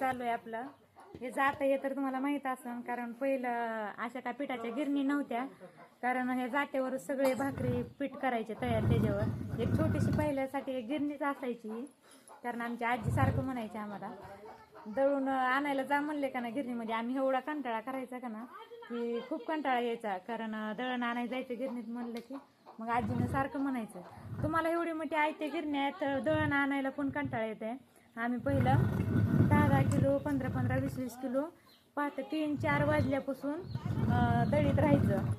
चालू आहे आपलं. हे जात हे तर तुम्हाला माहीत असेल कारण पहिलं अशा काय पिठाच्या गिरणी नव्हत्या. कारण हे जात्यावर सगळे भाकरी पीठ करायचे तयार त्याच्यावर. एक छोटीशी पहिल्यासाठी एक गिरणीच असायची. कारण आमची आजी सारखं म्हणायची आम्हाला दळून आणायला जा म्हणले का ना गिरणीमध्ये. आम्ही एवढा कंटाळा करायचा का ना की खूप कंटाळा यायचा. कारण दळण आणायला जायचं गिरणीत म्हणलं की मग आजीनं सारखं म्हणायचं. तुम्हाला एवढी मोठी आयते गिरणी आहेत तर दळण आणायला पण कंटाळा येते आम्ही पहिलं किलो पंधरा पंधरा वीस वीस किलो. पाहतं तीन चार वाजल्यापासून दळीत राहायचं.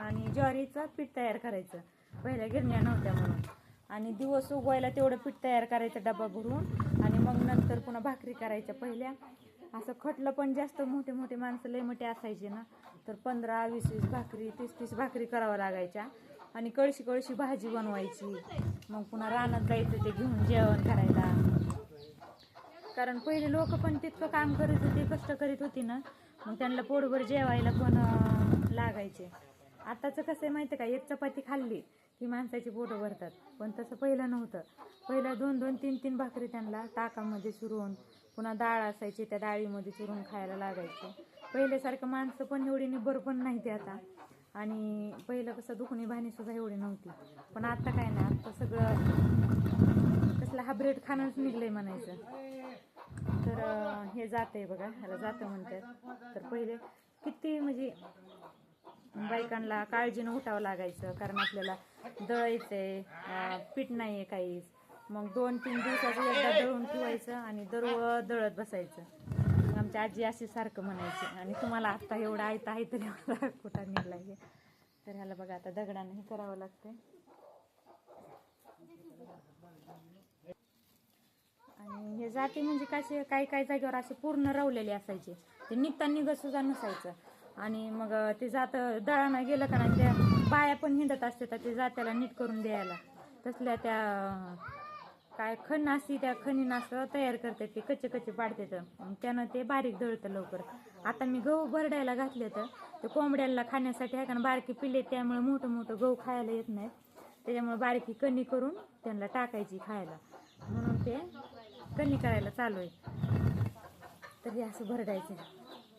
आणि ज्वारीचं पीठ तयार करायचं. पहिल्या गिरण्या नव्हत्या म्हणून. आणि दिवस उगवायला तेवढं पीठ तयार करायचं डबा भरून. आणि मग नंतर पुन्हा भाकरी करायच्या पहिल्या. असं खटलं पण जास्त मोठे मोठे माणसं लय मोठे असायचे ना. तर पंधरा वीस वीस भाकरी तीस तीस भाकरी करावं लागायच्या. आणि कळशी कळशी भाजी बनवायची. मग पुन्हा रानात जायचं ते घेऊन जेवण करायला. कारण पहिले लोक पण तितकं काम करीत होते कष्ट करीत होती ना. मग त्यांना पोटभर जेवायला पण लागायचे. आताचं कसं आहे माहिती आहे का एक चपाती खाल्ली की माणसाची पोटं भरतात. पण तसं पहिलं नव्हतं. पहिलं दोन दोन तीन तीन भाकरी त्यांना ताकामध्ये चुरून पुन्हा डाळ असायची त्या डाळीमध्ये चुरून खायला लागायचं. पहिल्यासारखं माणसं पण एवढी निबर पण नाही ते आता. आणि पहिलं कसं दुखणी भाणीसुद्धा एवढी नव्हती. पण आता काय ना आता सगळं असला हा ब्रेड खाणंच निघलंय म्हणायचं. तर हे हे आहे बघा ह्याला जातं म्हणतात. तर पहिले किती म्हणजे बायकांना काळजीनं उठावं लागायचं कारण आपल्याला दळायचंय आहे पीठ नाही आहे काहीच. मग दोन तीन दिवसाचं एकदा दळून ठेवायचं आणि दरव दळत बसायचं. मग आमची आजी अशी सारखं म्हणायची आणि तुम्हाला आत्ता एवढं आयता आहे तरी मला कुठं निघला हे तर ह्याला बघा आता दगडानं हे करावं लागतंय. म्हणजे जाती म्हणजे कसे काही काही जागेवर असे पूर्ण रवलेले असायचे. ते निघता निघत सुद्धा नसायचं. आणि मग ते जात दळानं गेलं का नाही त्या बाया पण हिंडत असते तर ते जात्याला नीट करून द्यायला. तसल्या त्या काय खण असती त्या खणी असं तयार करतात ते कच्चे कच्चे पाडतात मग त्यानं ते बारीक दळतं लवकर. आता मी गहू भरडायला घातले तर ते कोंबड्याला खाण्यासाठी आहे का बारकी पिले त्यामुळे मोठं मोठं गहू खायला येत नाहीत. त्याच्यामुळे बारकी कणी करून त्यांना टाकायची खायला. म्हणून ते कणी करायला चालू आहे. तरी असं भरडायचं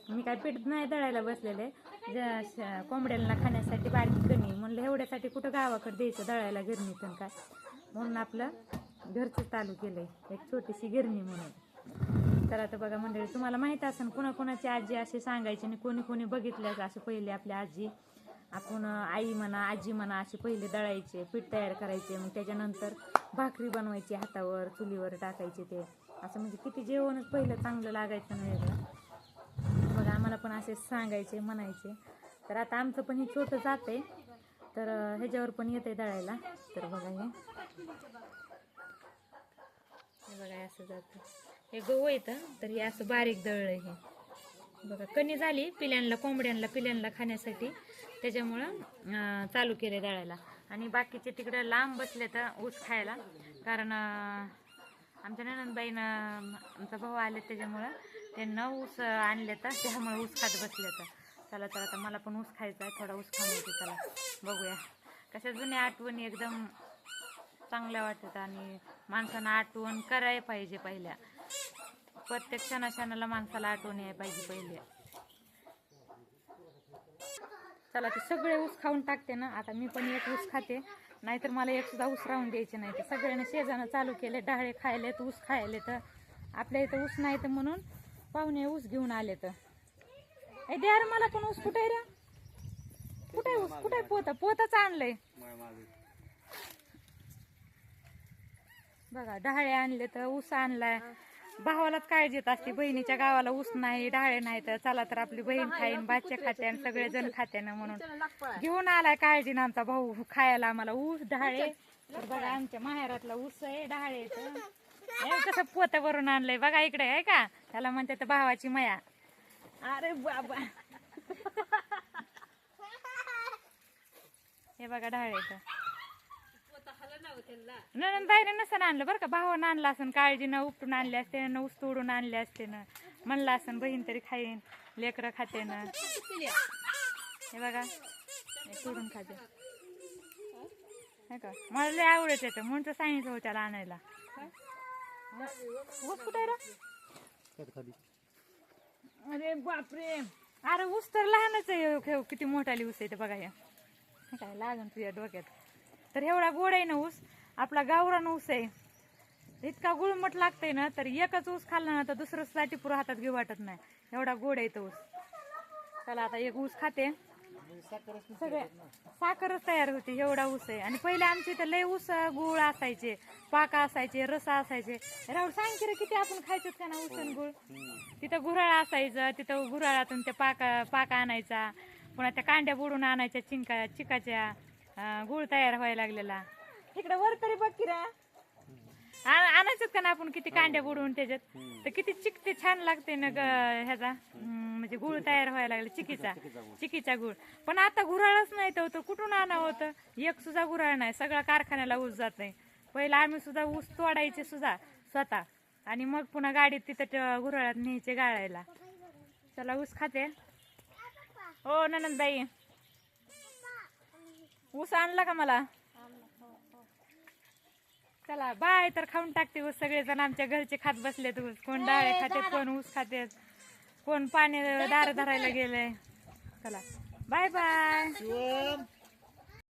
मी काय पीठ नाही दळायला बसलेले. ज- श- कोंबड्यांना खाण्यासाठी बारकी कणी म्हणलं एवढ्यासाठी कुठं गावाकडे द्यायचं दळायला गिरणी पण काय? म्हणून आपलं घरचं चालू केलंय. एक छोटीशी गिरणी म्हणून. तर आता बघा मंडळी तुम्हाला माहीत असेल कोणाकोणाची आजी असे सांगायची आणि कोणी कोणी बघितलं असे पहिले आपली आजी. आपण आई म्हणा आजी म्हणा असे पहिले दळायचे पीठ तयार करायचे. मग त्याच्यानंतर भाकरी बनवायची हातावर चुलीवर टाकायचे ते. असं म्हणजे किती जेवणच पहिलं चांगलं लागायचं ना वेगळं. बघा आम्हाला पण असे सांगायचे म्हणायचे. तर आता आमचं पण हे छोटं जाते तर ह्याच्यावर पण येते दळायला. तर बघा हे. बघा असं जातं हे गहू येतं तर हे असं बारीक दळलं हे बघा कणी झाली पिल्यांना कोंबड्यांना पिल्यांना खाण्यासाठी. त्याच्यामुळं चालू केले दळायला. आणि बाकीचे तिकडं लांब बसले तर ऊस खायला. कारण आमच्या ननंदबाईनं आमचा भाऊ आले त्याच्यामुळं ते न ऊस आणले तर त्यामुळे ऊस खात बसले तर. चला तर आता मला पण ऊस खायचा आहे थोडा ऊस खाऊन येते चला बघूया. कशा जुन्या आठवणी एकदम चांगल्या वाटतात आणि माणसानं आठवण करायला पाहिजे पहिल्या. प्रत्येक क्षणा क्षणाला माणसाला आठवण यायला पाहिजे पहिले चला ते सगळे ऊस खाऊन टाकते ना. आता मी पण एक ऊस खाते. नाहीतर मला एक सुद्धा ऊस राहून द्यायचे नाही. तर सगळ्यांना शेजानं चालू केले डाळे खायलेत ऊस खायले तर आपल्या इथं ऊस नाही तर म्हणून पाहुणे ऊस घेऊन आले तर द्या रे मला पण ऊस कुठे रे? कुठे ऊस? कुठे पोत? पोतच आणलंय. बघा डहाळे आणले तर ऊस आणलाय. भावालाच काळजी येत असते बहिणीच्या गावाला ऊस नाही डाळे नाही तर चला तर आपली बहीण खाईन बाच्चे खाते आणि सगळे जण खाते ना म्हणून. घेऊन आलाय काळजीनं आमचा भाऊ खायला आम्हाला ऊस तर बघा आमच्या माहेरातला ऊस आहे. हे कसं पोत्यावरून आणलंय बघा इकडे आहे का? त्याला म्हणते भावाची मया. अरे बाबा. हे बघा डहाळे नंदबाईने नसन आणलं बरं का. भावानं आणलं असं काळजीनं उपटून आणले असते ना ऊस तोडून आणले असते ना. म्हणलं असं बहीण तरी खाईन लेकरं खाते ना. हे बघा तोडून खाते. का? मला लय आवडत येतं म्हणून तर सांगितलं हो त्याला आणायला. ऊस कुठे आहे अरे बापरे. अरे ऊस तर लहानच आहे. किती मोठाली ऊस आहे ते बघा या हे काय लागन तुझ्या डोक्यात. तर एवढा गोड आहे ना ऊस. आपला गावरान ऊस आहे. इतका गुळमट लागतंय ना तर एकच ऊस खाल्ला ना तर दुसरं साठी पुरं हातात घेऊ वाटत नाही. एवढा गोड आहे तो ऊस. चला आता एक ऊस खाते. सगळे साखरच तयार होती एवढा ऊस आहे. आणि पहिले आमच्या इथं लय ऊस गुळ असायचे पाका असायचे रसा असायचे. राहुल सांग रे किती आपण खायचो का ना ऊस आणि गुळ? तिथं गुऱ्हाळ असायचं तिथं गुराळातून ते पाका पाका आणायचा. पुन्हा त्या कांड्या बुडून आणायच्या चिंका चिकाच्या गुळ तयार व्हायला लागलेला. तिकडे वर तरी बघ की रा. आणायचं का ना आपण किती कांड्या बुडवून त्याच्यात? तर किती चिकते छान लागते ना ग ह्याचा. म्हणजे गुळ तयार व्हायला लागला चिकीचा. चिकीचा गुळ. पण आता गुऱ्हाळच नाही तर होतं. कुठून आणावं होतं? एक सुद्धा गुराळ नाही. सगळा कारखान्याला ऊस जात नाही. पहिला आम्ही सुद्धा ऊस तोडायचे सुद्धा स्वतः. आणि मग पुन्हा गाडीत तिथं ट- न्यायचे गाळायला. चला ऊस खाते. हो ननंदबाई. ऊस आणला का मला? चला बाय तर खाऊन टाकते ऊस. सगळेजण आमच्या घरचे खात बसले ऊस. कोण डाळे खातेत कोण ऊस खातेत कोण पाणी दार धरायला गेलंय. चला बाय बाय.